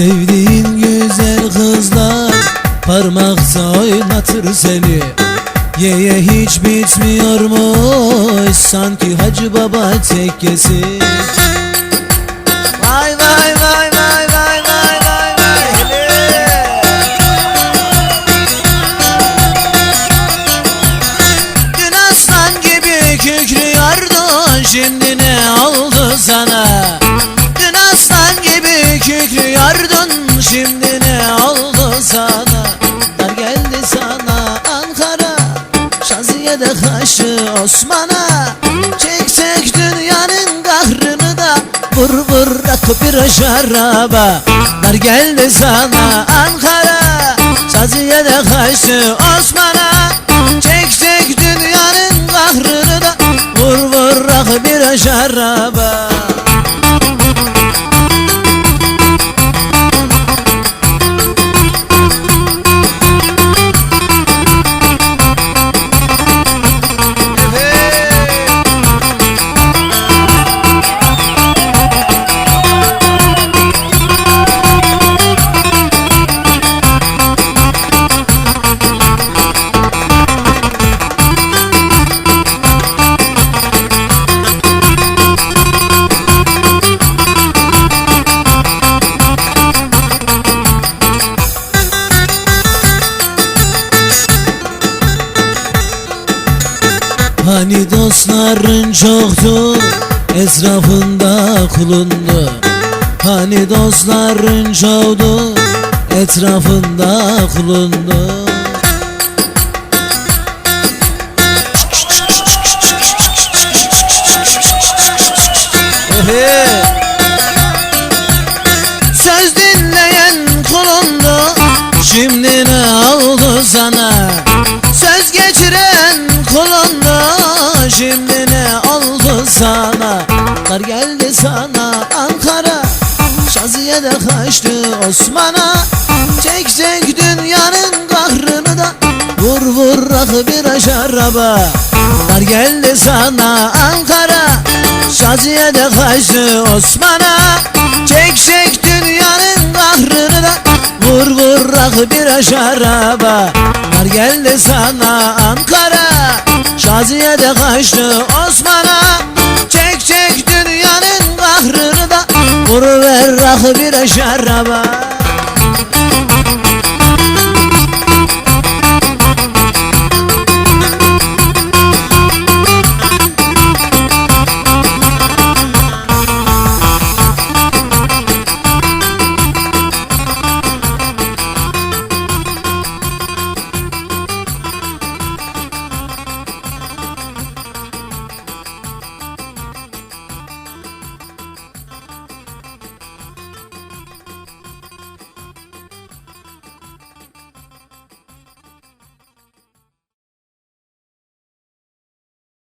Sevdiğin güzel kızlar Parmakta oynatır seni. Ye ye hiç bitmiyormuş Sanki Hacı Baba tekkesi Vay vay vay vay vay vay vay vay hele. Dün aslan gibi kükrüyordun Şimdi ne oldu sana kükrüyordun Şimdi ne oldu sana? Dar geldi sana Ankara Şaziye'de kaşı Osman'a. Çeksek dünyanın kahrını da Vur vur rakı bir şaraba. Dar geldi sana Ankara Şaziye'de kaşı Osman'a. Çeksek dünyanın kahrını da Vur vur rakı bir şaraba Hani dostların çoktu Etrafında kulundu Hani dostların çoktu Etrafında kulundu Şaziye'de kaçtı Osman'a. Çekecek dünyanın kahrını da Vur vur rakı bir şaraba Dar geldi sana Ankara. Şaziye'de kaçtı Osman'a. Çekecek dünyanın kahrını da Vur vur rakı bir şaraba Dar geldi sana Ankara. Şaziye'de kaçtı Osman'a Vur ver rakı bir şaraba